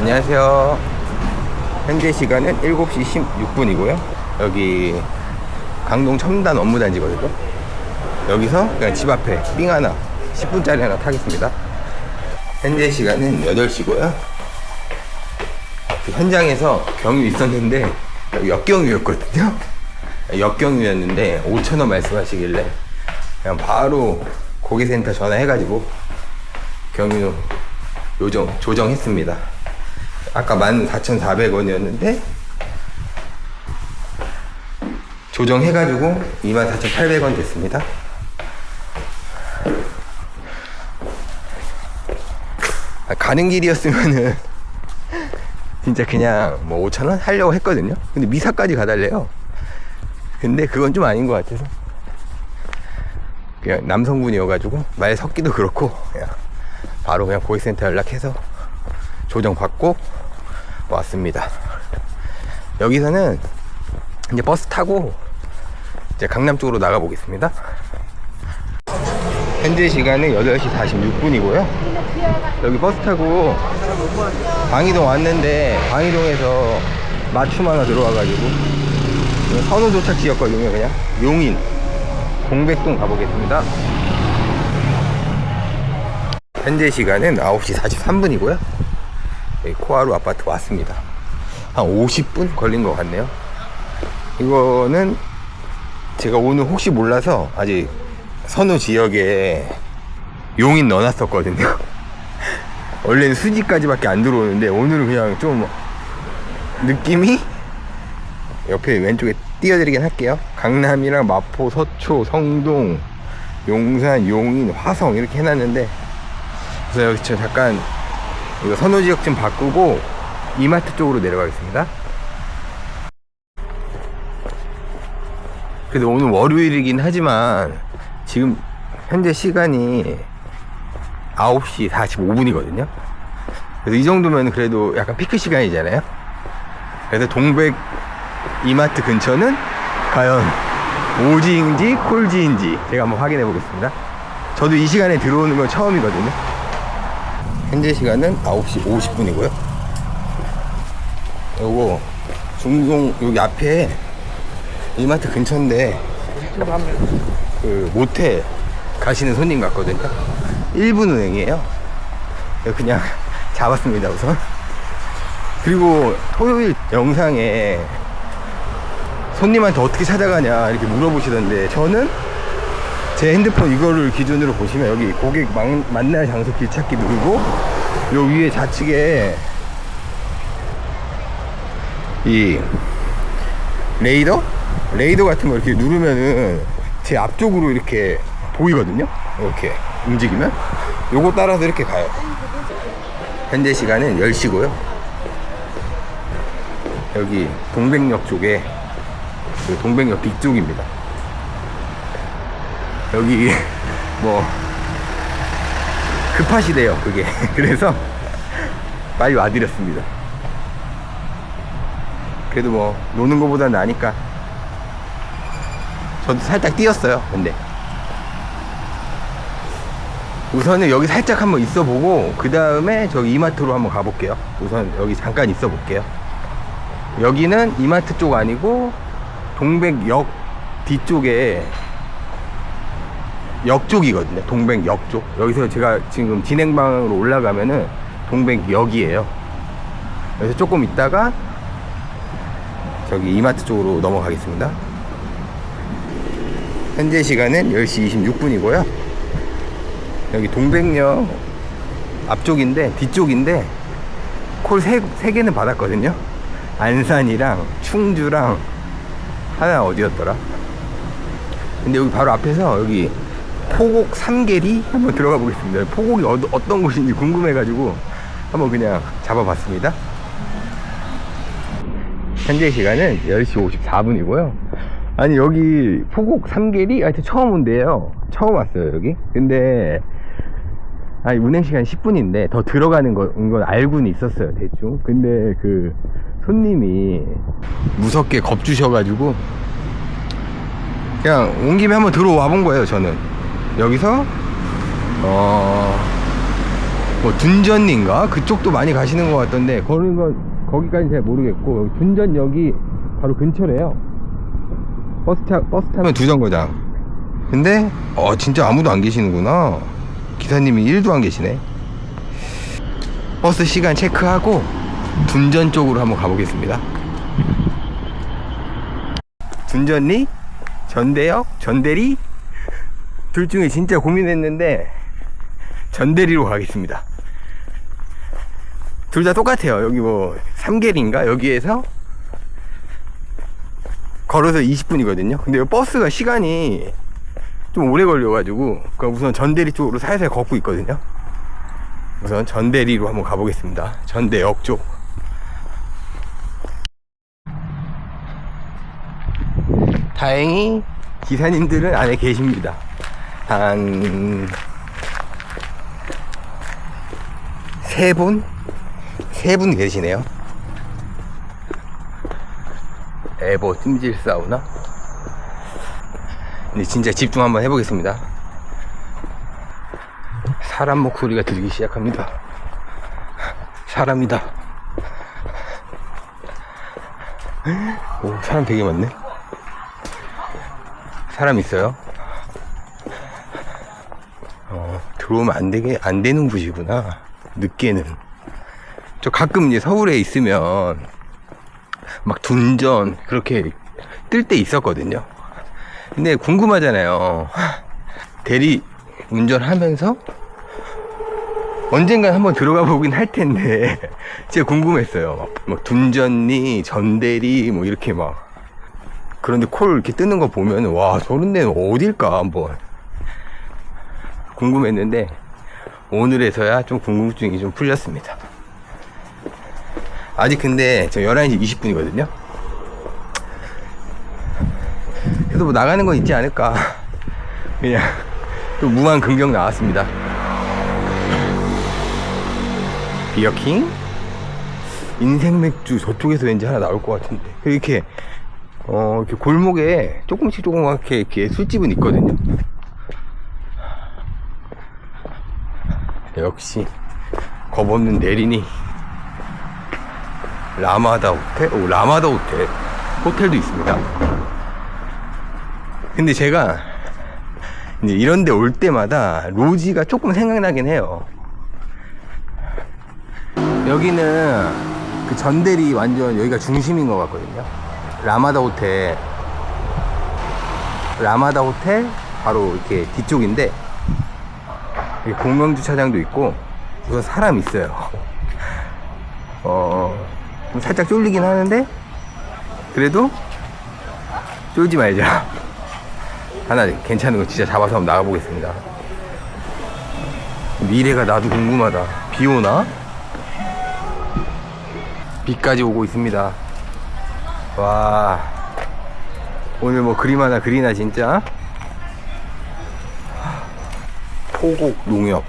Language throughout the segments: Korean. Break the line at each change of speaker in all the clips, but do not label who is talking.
안녕하세요. 현재 시간은 7시 16분이고요. 여기 강동 첨단 업무단지거든요. 여기서 그냥 집 앞에 삥 하나, 10분짜리 하나 타겠습니다. 현재 시간은 8시고요. 그 현장에서 경유 있었는데 역경유였거든요. 역경유였는데 5천 원 말씀하시길래 그냥 바로 고객센터 전화해가지고 경유 요정 조정했습니다. 아까 14,400원이었는데 조정해가지고 24,800원 됐습니다. 아, 가는 길이었으면은 진짜 그냥 뭐 5,000원 하려고 했거든요. 근데 미사까지 가달래요. 근데 그건 좀 아닌 것 같아서 그냥 남성분이어가지고 말 섞기도 그렇고 그냥 바로 그냥 고객센터 연락해서 조정 받고 왔습니다. 여기서는 이제 버스 타고 이제 강남 쪽으로 나가 보겠습니다. 현재 시간은 8시 46분이고요. 여기 버스 타고 방이동 왔는데 방이동에서 맞춤 하나 들어와가지고 선호 도착 지였거든요. 그냥 용인 공백동 가보겠습니다. 현재 시간은 9시 43분이고요. 코하루 아파트 왔습니다. 한 50분 걸린 것 같네요. 이거는 제가 오늘 혹시 몰라서 아직 선호 지역에 용인 넣어놨었거든요. 원래는 수지까지밖에 안 들어오는데 오늘은 그냥 좀 느낌이 옆에 왼쪽에 띄워드리긴 할게요. 강남이랑 마포, 서초, 성동, 용산, 용인, 화성 이렇게 해놨는데 그래서 여기 저 잠깐 이거 선호 지역 좀 바꾸고 이마트 쪽으로 내려가겠습니다. 그래도 오늘 월요일이긴 하지만 지금 현재 시간이 9시 45분이거든요. 그래서 이 정도면 그래도 약간 피크 시간이잖아요. 그래서 동백 이마트 근처는 과연 오지인지 콜지인지 제가 한번 확인해 보겠습니다. 저도 이 시간에 들어오는 건 처음이거든요. 현재 시간은 9시 50분이고요. 요거 중동 여기 앞에 이마트 근처인데 그 모텔 가시는 손님 같거든요. 1분 은행이에요. 그냥 잡았습니다 우선. 그리고 토요일 영상에 손님한테 어떻게 찾아가냐 이렇게 물어보시던데 저는 제 핸드폰 이거를 기준으로 보시면 여기 고객 만, 만날 장소 길 찾기 누르고 요 위에 좌측에 이 레이더? 레이더 같은 거 이렇게 누르면은 제 앞쪽으로 이렇게 보이거든요? 이렇게 움직이면? 요거 따라서 이렇게 가요. 현재 시간은 10시고요. 여기 동백역 쪽에 그 동백역 뒤쪽입니다 여기 뭐 급하시대요 그게. 그래서 빨리 와드렸습니다. 그래도 뭐 노는 거보다 나니까 저도 살짝 뛰었어요 근데. 우선은 여기 살짝 한번 있어 보고 그 다음에 저기 이마트로 한번 가볼게요. 우선 여기 잠깐 있어 볼게요. 여기는 이마트 쪽 아니고 동백역 뒤쪽에 역 쪽이거든요. 동백 역 쪽. 여기서 제가 지금 진행방으로 올라가면은 동백역이에요. 그래서 조금 있다가 저기 이마트 쪽으로 넘어가겠습니다. 현재 시간은 10시 26분이고요. 여기 동백역 앞쪽인데 뒤쪽인데 콜 세, 세 개는 받았거든요. 안산이랑 충주랑 하나 어디였더라? 근데 여기 바로 앞에서 여기 포곡 삼계리 한번 들어가 보겠습니다. 포곡이 어, 어떤 곳인지 궁금해가지고 한번 그냥 잡아봤습니다. 현재 시간은 10시 54분이고요. 아니 여기 포곡 삼계리 하여튼 처음 온대요. 처음 왔어요 여기. 근데 아니 운행 시간 10분인데 더 들어가는 건, 건 알고는 있었어요 대충. 근데 그 손님이 무섭게 겁 주셔가지고 그냥 온 김에 한번 들어와 본 거예요 저는 여기서 어뭐 둔전인가? 그쪽도 많이 가시는 것 같던데. 거는 건 거기까지 잘 모르겠고 둔전역이 바로 근처래요. 버스 타 버스 타면 두 정거장. 근데 어 진짜 아무도 안 계시는구나. 기사님이 1도 안 계시네. 버스 시간 체크하고 둔전 쪽으로 한번 가보겠습니다. 둔전리? 전대역? 전대리 둘 중에 진짜 고민했는데 전대리로 가겠습니다. 둘 다 똑같아요. 여기 뭐 삼계리인가 여기에서 걸어서 20분이거든요. 근데 이 버스가 시간이 좀 오래 걸려가지고 우선 전대리 쪽으로 살살 걷고 있거든요. 우선 전대리로 한번 가보겠습니다. 전대역 쪽. 다행히 기사님들은 안에 계십니다. 한 세 분? 세 분 계시네요. 에버 찜질 사우나? 근데 진짜 집중 한번 해보겠습니다. 사람 목소리가 들리기 시작합니다. 사람이다. 오, 사람 되게 많네. 사람 있어요? 어, 들어오면 안 되게, 안 되는 곳이구나. 늦게는. 저 가끔 이제 서울에 있으면 막 둔전 그렇게 뜰 때 있었거든요. 근데 궁금하잖아요. 대리 운전하면서 언젠간 한번 들어가 보긴 할 텐데 진짜 궁금했어요. 막, 막 둔전리, 전대리 뭐 이렇게 막 그런데 콜 이렇게 뜨는 거 보면 와 저런 데는 어딜까 한번 궁금했는데 오늘에서야 좀 궁금증이 좀 풀렸습니다. 아직 근데 저 11시 20분이거든요. 그래도 뭐 나가는 건 있지 않을까. 그냥 또 무한 긍정 나왔습니다. 비어킹? 인생 맥주 저쪽에서 왠지 하나 나올 것 같은데. 이렇게, 어, 이렇게 골목에 조금씩 조금씩 이렇게 술집은 있거든요. 역시 겁없는 내리니 라마다 호텔? 오 라마다 호텔. 호텔도 있습니다. 근데 제가 이제 이런 데 올 때마다 로지가 조금 생각나긴 해요. 여기는 그 전대리 완전 여기가 중심인 것 같거든요. 라마다 호텔. 라마다 호텔 바로 이렇게 뒤쪽인데 공영 주차장도 있고 우선 사람 있어요. 어, 좀 살짝 쫄리긴 하는데 그래도 쫄지 말자. 하나 괜찮은 거 진짜 잡아서 한번 나가보겠습니다. 미래가 나도 궁금하다. 비 오나? 비까지 오고 있습니다. 와, 오늘 뭐 그림 하나 그리나 진짜? 포곡 농협.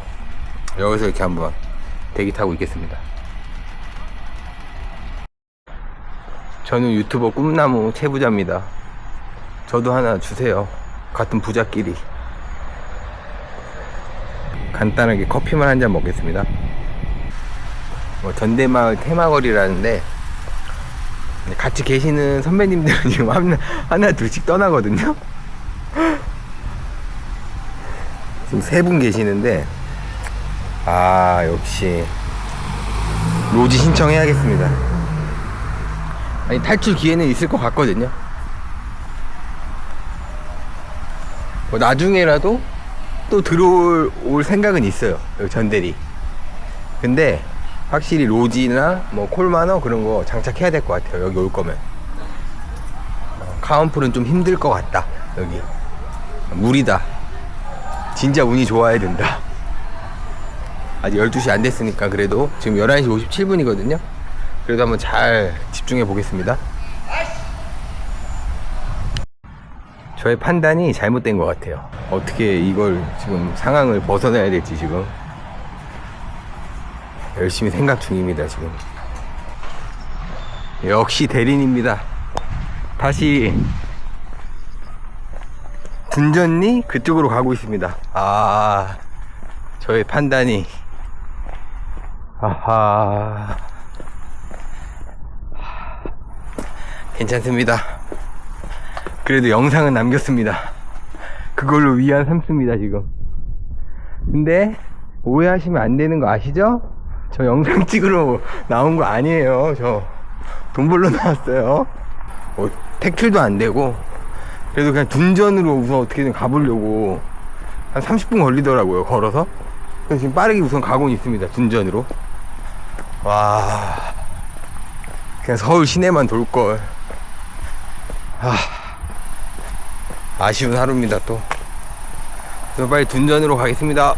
여기서 이렇게 한번 대기 타고 있겠습니다. 저는 유튜버 꿈나무 채부자입니다. 저도 하나 주세요. 같은 부자끼리. 간단하게 커피만 한 잔 먹겠습니다. 뭐 전대마을 테마거리라는데 같이 계시는 선배님들은 지금 하나, 하나 둘씩 떠나거든요 지금 세 분 계시는데 아 역시. 로지 신청해야겠습니다. 아니 탈출 기회는 있을 것 같거든요. 뭐 나중에라도 또 들어올 올 생각은 있어요. 여기 전대리. 근데 확실히 로지나 뭐 콜마너 그런 거 장착해야 될 것 같아요. 여기 올 거면. 어, 카운풀은 좀 힘들 것 같다 여기. 무리다 진짜 운이 좋아야 된다. 아직 12시 안 됐으니까 그래도 지금 11시 57분이거든요. 그래도 한번 잘 집중해 보겠습니다. 저의 판단이 잘못된 것 같아요. 어떻게 이걸 지금 상황을 벗어나야 될지 지금 열심히 생각 중입니다, 지금. 역시 대리인입니다. 다시 군전리 그쪽으로 가고 있습니다. 아, 저의 판단이 아하. 괜찮습니다. 그래도 영상은 남겼습니다. 그걸로 위안 삼습니다, 지금. 근데, 오해하시면 안 되는 거 아시죠? 저 영상 찍으러 나온 거 아니에요. 저 돈 벌러 나왔어요. 뭐, 택킬도 안 되고, 그래도 그냥 둔전으로 우선 어떻게든 가보려고 한 30분 걸리더라고요, 걸어서. 그래서 지금 빠르게 우선 가고는 있습니다, 둔전으로. 와, 그냥 서울 시내만 돌걸. 아, 아쉬운 하루입니다, 또. 그래서 빨리 둔전으로 가겠습니다.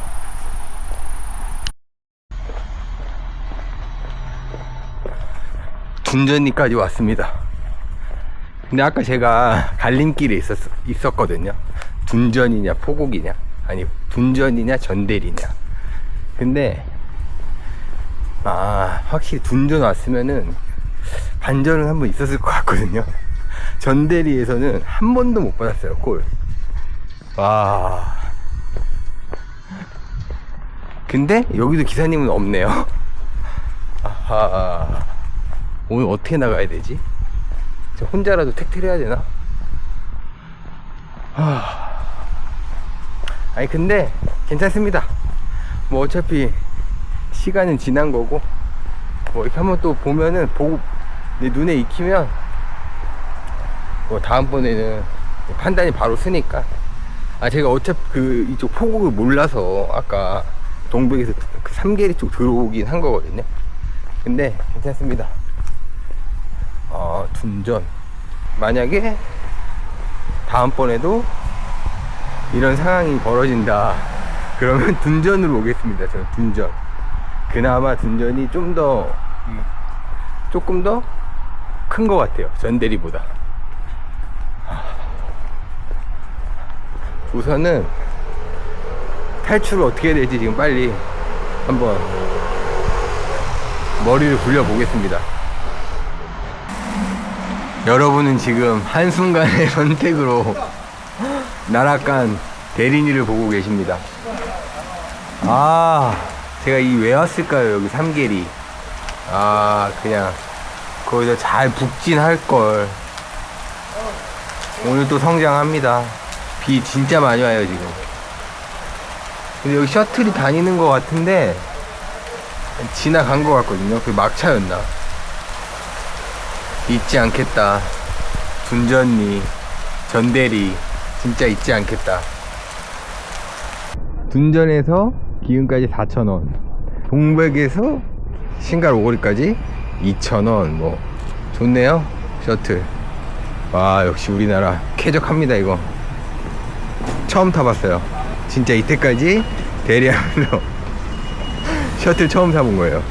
둔전리까지 왔습니다. 근데 아까 제가 갈림길에 있었, 있었거든요. 둔전이냐, 포곡이냐. 아니, 둔전이냐, 전대리냐. 근데, 아, 확실히 둔전 왔으면은 반전은 한 번 있었을 것 같거든요. 전대리에서는 한 번도 못 받았어요, 골. 와. 근데 여기도 기사님은 없네요. 아하. 오늘 어떻게 나가야 되지? 저 혼자라도 택트를 해야 되나? 하... 아니 근데 괜찮습니다. 뭐 어차피 시간은 지난 거고 뭐 이렇게 한번 또 보면은 보고 내 눈에 익히면 뭐 다음번에는 판단이 바로 쓰니까 아 제가 어차피 그 이쪽 포곡을 몰라서 아까 동백에서 그 삼계리 쪽 들어오긴 한 거거든요. 근데 괜찮습니다. 어, 둔전. 만약에 다음번에도 이런 상황이 벌어진다. 그러면 둔전으로 오겠습니다. 저는 둔전. 그나마 둔전이 좀 더, 조금 더 큰 것 같아요. 전대리보다. 우선은 탈출을 어떻게 해야 될지 지금 빨리 한번 머리를 굴려 보겠습니다. 여러분은 지금 한순간의 선택으로 나락간 대리니를 보고 계십니다. 아, 제가 이 왜 왔을까요? 여기 삼계리. 아, 그냥 거기서 잘 북진할 걸. 오늘 또 성장합니다. 비 진짜 많이 와요, 지금. 근데 여기 셔틀이 다니는 것 같은데, 지나간 것 같거든요. 그 막차였나? 잊지 않겠다. 둔전리, 전대리, 진짜 잊지 않겠다. 둔전에서 기흥까지 4,000원. 동백에서 신갈 오거리까지 2,000원. 뭐, 좋네요. 셔틀. 와, 역시 우리나라 쾌적합니다, 이거. 처음 타봤어요. 진짜 이때까지 대리하면서 셔틀 처음 타본 거예요.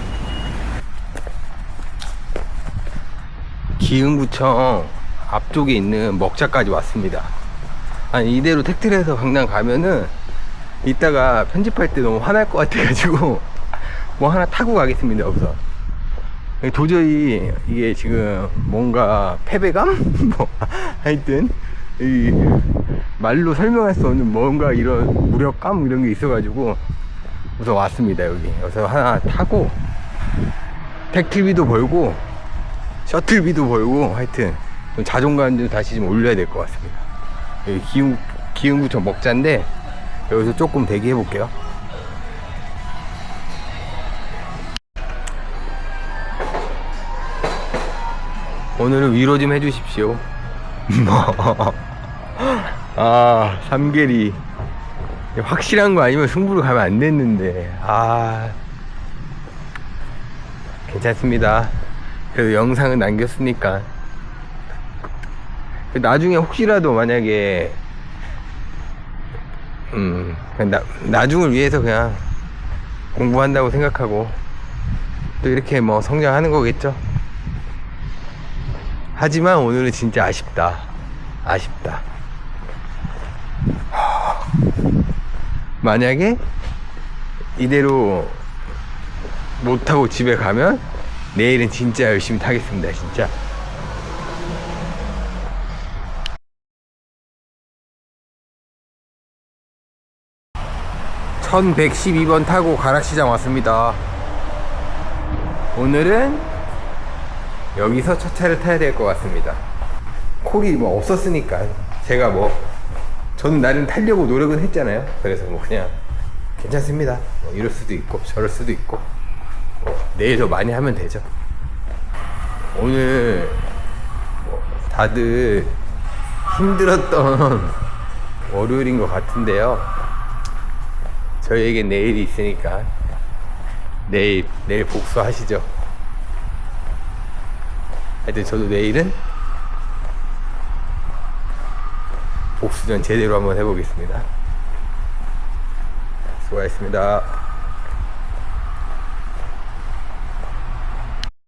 기흥구청 앞쪽에 있는 먹자까지 왔습니다. 아니 이대로 택트에서 강남 가면은 이따가 편집할 때 너무 화날 것 같아가지고 뭐 하나 타고 가겠습니다 여기서 도저히 이게 지금 뭔가 패배감? 뭐 하여튼 이 말로 설명할 수 없는 뭔가 이런 무력감 이런 게 있어가지고 우선 왔습니다 여기 여기서 하나 타고 택트비도 벌고 셔틀비도 벌고 하여튼 좀 자존감도 다시 좀 올려야 될 것 같습니다. 여기 기흥, 기흥구청 먹자인데 여기서 조금 대기해 볼게요. 오늘은 위로 좀 해주십시오. 아, 삼계리. 확실한 거 아니면 승부를 가면 안 됐는데. 아. 괜찮습니다. 그래도 영상은 남겼으니까. 나중에 혹시라도 만약에, 음, 나, 나중을 위해서 그냥 공부한다고 생각하고, 또 이렇게 뭐 성장하는 거겠죠? 하지만 오늘은 진짜 아쉽다. 아쉽다. 만약에 이대로 못하고 집에 가면 내일은 진짜 열심히 타겠습니다 진짜 (1112번) 타고 가락시장 왔습니다 오늘은 여기서 첫 차를 타야 될 것 같습니다. 콜이 뭐 없었으니까 제가 뭐 저는 나름 타려고 노력은 했잖아요. 그래서 뭐 그냥 괜찮습니다. 뭐 이럴 수도 있고 저럴 수도 있고 뭐 내일 더 많이 하면 되죠. 오늘 뭐 다들 힘들었던 월요일인 것 같은데요. 저희에게 내일이 있으니까 내일 내일 복수하시죠. 하여튼 저도 내일은 복수전 제대로 한번 해보겠습니다. 수고하셨습니다.